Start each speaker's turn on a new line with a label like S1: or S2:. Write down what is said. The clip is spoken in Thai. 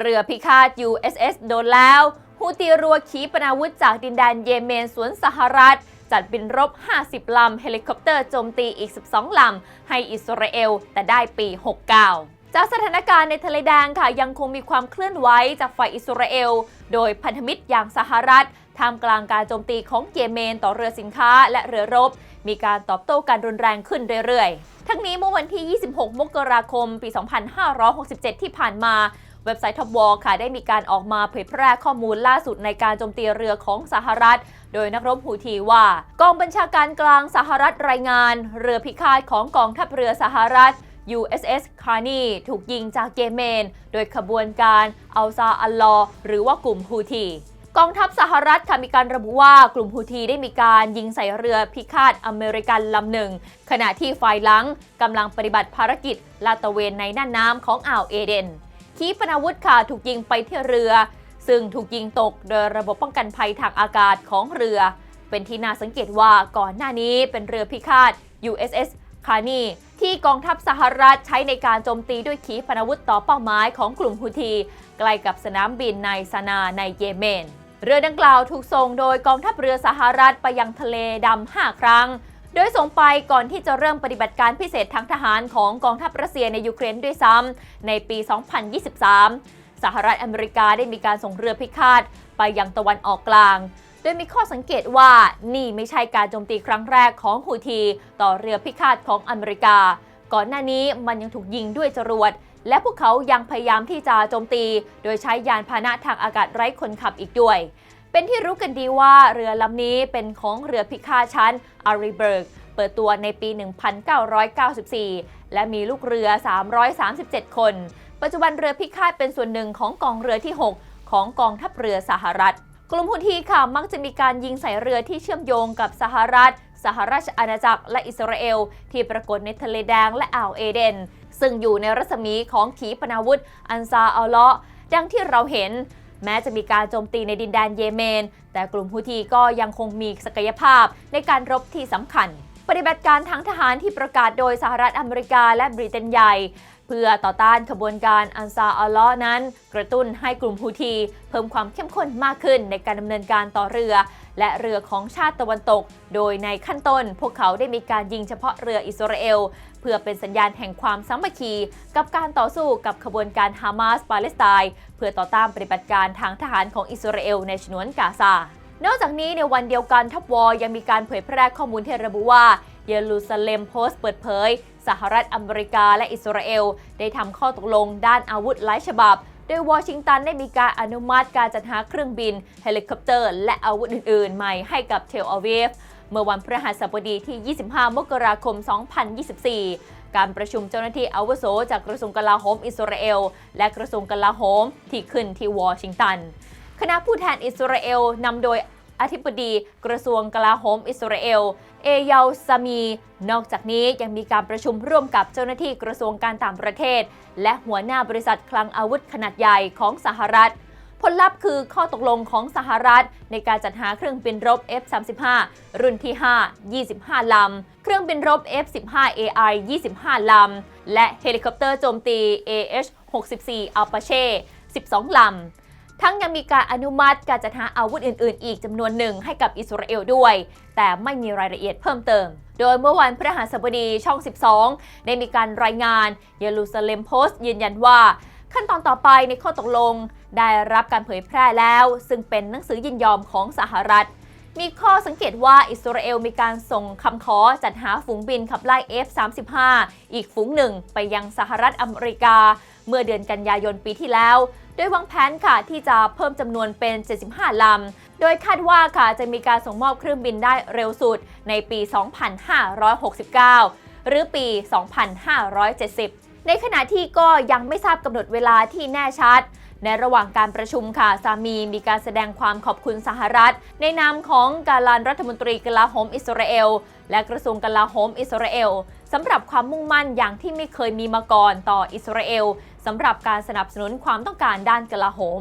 S1: เรือพิฆาต USS โดนแล้วฮูตีรัวขีปนาวุธจากดินแดนเยเมนสวนสหรัฐ จัดบินรบ 50 ลำ เฮลิคอปเตอร์โจมตีอีก 12 ลำ ให้อิสราเอล แต่ได้ปี 69จากสถานการณ์ในทะเลแดงค่ะยังคงมีความเคลื่อนไหวจากฝ่ายอิสราเอล โดยพันธมิตรอย่างสหรัฐท่ามกลางการโจมตีของเยเมนต่อเรือสินค้าและเรือรบ มีการตอบโต้การรุนแรงขึ้นเรื่อยๆ ทั้งนี้เมื่อวันที่ 26 มกราคม ปี 2567 ที่ผ่านมา เว็บไซต์ Top Wall ค่ะได้มีการออกมาเผยแพร่ข้อมูลล่าสุดในการโจมตีเรือของสหรัฐ โดยนักรบฮูทีว่า กองบัญชาการกลางสหรัฐรายงาน เรือพิฆาตของกองทัพเรือสหรัฐ USS c a r n e y ถูกยิงจากเยเมน โดยขบวนการอัลซาอัลลอหรือว่ากลุ่มฮูทีกองทัพสหรัฐค่ะมีการระบุว่ากลุ่มฮูทีได้มีการยิงใส่เรือพิฆาตอเมริกันลำหนึ่ง ขณะที่ฝ่ายลังกำลังปฏิบัติภารกิจลาดตระเวนในน่านน้ำของอ่าวเอเดน ขีปนาวุธค่ะถูกยิงไปที่เรือ ซึ่งถูกยิงตกโดยระบบป้องกันภัยทางอากาศของเรือ เป็นที่น่าสังเกตว่าก่อนหน้านี้เป็นเรือพิฆาต USS c a r n e y ที่กองทัพสหรัฐใช้ในการโจมตีด้วยขีปนาวุธต่อเป้าหมายของกลุ่มฮูธีใกล้กับสนามบินในซานาในเยเมน เรือดังกล่าวถูกส่งโดยกองทัพเรือสหรัฐไปยังทะเลดำ 5 ครั้ง โดยส่งไปก่อนที่จะเริ่มปฏิบัติการพิเศษทางทหารของกองทัพรัสเซียในยูเครนด้วยซ้ำในปี 2023 สหรัฐอเมริกาได้มีการส่งเรือพิฆาตไปยังตะวันออกกลาง โดยมีข้อสังเกตว่านี่ไม่ใช่การโจมตีครั้งแรกของฮูธีต่อเรือพิฆาตของอเมริกา ก่อนหน้านี้มันยังถูกยิงด้วยจรวดและพวกเขายังพยายามที่จะโจมตี โดยใช้ยานพาหนะทางอากาศไร้คนขับอีกด้วย เป็นที่รู้กันดีว่าเรือลำนี้เป็นของเรือพิฆาตชั้นอาริเบิร์กเปิดตัวในปี 1994 และมีลูกเรือ 337 คน ปัจจุบันเรือพิฆาตเป็นส่วนหนึ่งของกองเรือที่ 6 ของกองทัพเรือสหรัฐ กลุ่มฮุธีค่ะมักจะมีการยิงใส่เรือที่เชื่อมโยงกับสหรัฐ สหราชอาณาจักรและอิสราเอล ที่ปรากฏในทะเลแดงและอ่าวเอเดน ซึ่งอยู่ในรัศมีของขีปนาวุธอันซาอัลเลาะดังที่เราเห็น แม้จะมีการโจมตีในดินแดนเยเมน แต่กลุ่มฮูธีก็ยังคงมีศักยภาพในการรบที่สำคัญ ปฏิบัติการทางทหารที่ประกาศโดยสหรัฐอเมริกาและบริเตนใหญ่ เพื่อต่อต้านขบวนการอันซาอัลลาะห์นั้น กระตุ้นให้กลุ่มฮูธีเพิ่มความเข้มข้นมากขึ้นในการดำเนินการต่อเรือ และเรือของชาติตะวันตก โดยในขั้นต้นพวกเขาได้มีการยิงเฉพาะเรืออิสราเอล เพื่อเป็นสัญญาณแห่งความสามัคคี กับการต่อสู้กับขบวนการฮามาสปาเลสไตน์เพื่อต่อต้านปฏิบัติการทางทหารของอิสราเอลในฉนวนกาซานอกจากนี้ในวันเดียวกันทัพวอยังมีการเผยแพร่ข้อมูลที่ระบุว่าเยรูซาเล็มโพสต์เปิดเผย สหรัฐอเมริกาและอิสราเอล ได้ทำข้อตกลงด้านอาวุธหลายฉบับ โดยวอชิงตันได้มีการอนุมัติการจัดหาเครื่องบิน เฮลิคอปเตอร์ และอาวุธอื่นๆ ใหม่ให้กับเทลอาวีฟเมื่อวันพฤหัสบดีที่ 25 มกราคม 2024 การประชุมเจ้าหน้าที่อาวุโสจากกระทรวงกลาโหมอิสราเอล และกระทรวงกลาโหมที่ขึ้นที่วอชิงตัน คณะผู้แทนอิสราเอลนำโดย อธิบดีกระทรวงกลาโหมอิสราเอล เอยาซามี นอกจากนี้ยังมีการประชุมร่วมกับเจ้าหน้าที่กระทรวงการต่างประเทศ และหัวหน้าบริษัทคลังอาวุธขนาดใหญ่ของสหรัฐผลลัพธ์คือข้อตกลงของสหรัฐ ในการจัดหาเครื่องบินรบ F-35 รุ่นที่ 5 25 ลำ เครื่องบินรบ F-15AI 25 ลำ และเฮลิคอปเตอร์โจมตี AH-64 Apache 12 ลำ ทั้งยังมีการอนุมัติการจัดหาอาวุธอื่น ๆ อีกจำนวนหนึ่งให้กับอิสราเอลด้วย แต่ไม่มีรายละเอียดเพิ่มเติม โดยเมื่อวันพฤหัสบดีช่อง 12 ได้มีการรายงานเยรูซาเล็มโพสต์ยืนยันว่า ขั้นตอนต่อไปในข้อตกลง ได้รับการเผยแพร่แล้ว ซึ่งเป็นหนังสือยินยอมของสหรัฐ มีข้อสังเกตว่าอิสราเอลมีการส่งคำขอจัดหาฝูงบินขับไล่ F-35 อีกฝูงหนึ่งไปยังสหรัฐอเมริกา เมื่อเดือนกันยายนปีที่แล้ว โดยวางแผนค่ะที่จะเพิ่มจำนวนเป็น 75 ลำ โดยคาดว่าค่ะจะมีการส่งมอบเครื่องบินได้เร็วสุดในปี 2569 หรือปี 2570 ในขณะที่ก็ยังไม่ทราบกำหนดเวลาที่แน่ชัด ในระหว่างการประชุมค่ะสามีมีการแสดงความขอบคุณสหรัฐ ในนามของการลานรัฐมนตรีกลาโหมอิสราเอล และกระทรวงกลาโหมอิสราเอลสำหรับความมุ่งมั่นอย่างที่ไม่เคยมีมาก่อนต่ออิสราเอลสำหรับการสนับสนุนความต้องการด้านกลาโหม